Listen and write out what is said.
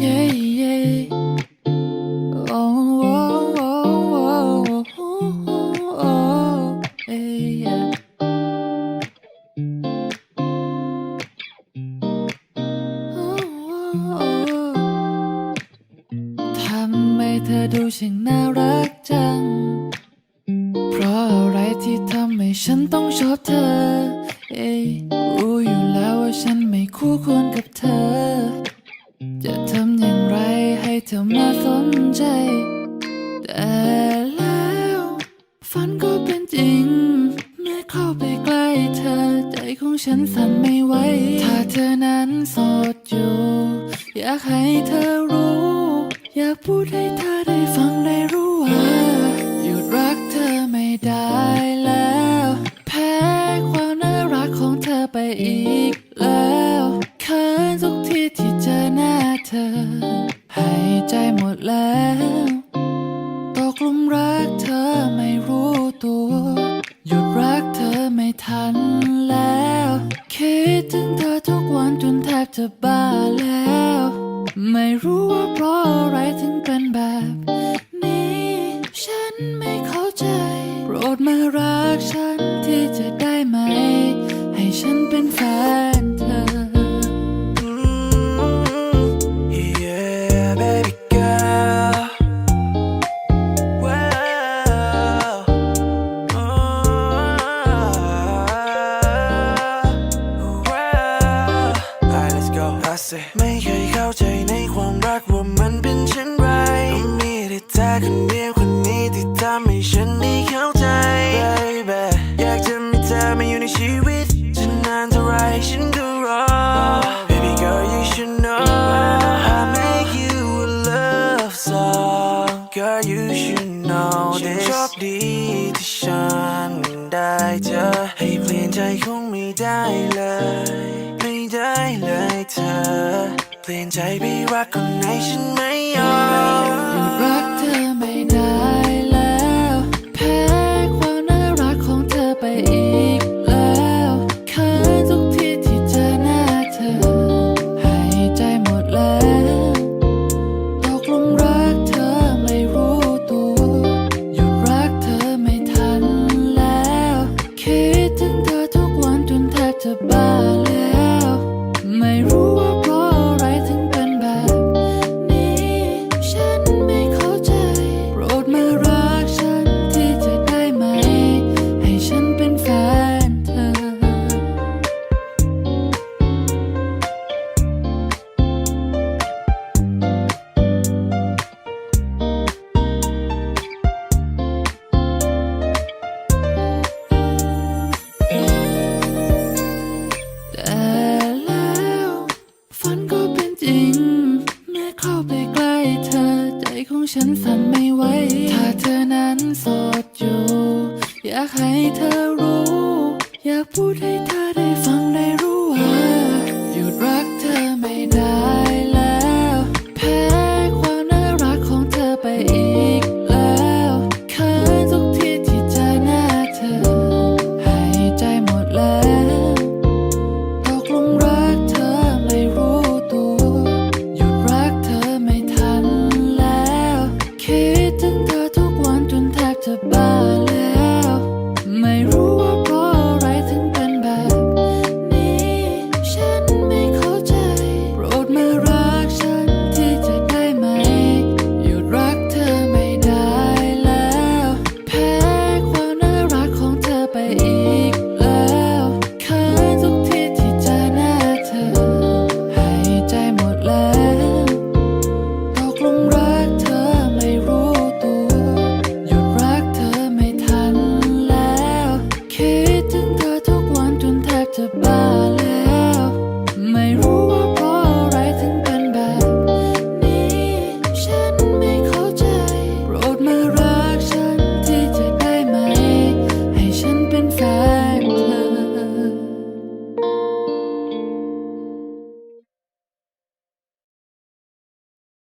yeah, yeah. Oh, oh, oh, oh, oh, yeah, yeah. Oh, oh, oh. ทำไมเธอดูช่างน่ารักจัง เพราะอะไรที่ทำให้ฉันต้องชอบเธอ เอ้ยรู้อยู่แล้วว่าฉันไม่คู่ควรกับเธอ ฉันสั่นไม่ไหว ถ้าเธอนั้นโสดอยู่ อยากให้เธอรู้ อยากพูดให้เธอได้ฟังได้รู้ว่าหยุดรักเธอไม่ได้แล้ว แพ้ความน่ารักของเธอไปอีกแล้วเขินทุกทีที่เจอหน้าเธอให้ใจหมดแล้ว ดถึงเธอทุกวันจนแทบจะบ้าแล้ว ไม่รู้ว่าเพราะอะไรถึงเป็นแบบนี้ ฉันไม่เข้าใจ โปรดมารักฉันที่จะได้ go. I say ไม่เคยเข้าใจในความรักว่ามันเป็นเช่นไรต้องมีแต่เธอคนเดียวคนนี้ที่ทำให้ฉันได้เข้าใจ Baby อยากจะมีเธอมาอยู่ในชีวิตจะนานเท่าไรฉันก็รอ Baby girl you should know I make you a love song Girl you should know this ชอบดีที่ฉันได้เจอให้เปลี่ยนใจคงไม่ได้เลยไม่ได้ เธอ เปลี่ยนใจไปรักคนไหนฉันไม่ยอมหยุดรักเธอไม่ได้แล้ว แพ้ความน่ารักของเธอไปอีกแล้วเขินทุกทีที่เจอหน้าเธอ ให้ใจหมดแล้วตกหลุมรักเธอไม่รู้ตัวหยุดรักเธอไม่ทันแล้ว คิดถึงเธอทุกวันจนแทบจะบ้า ของฉันสั่นไม่ไหว ถ้าเธอนั้นโสดอยู่ อยากให้เธอรู้ อยากพูดให้เธอ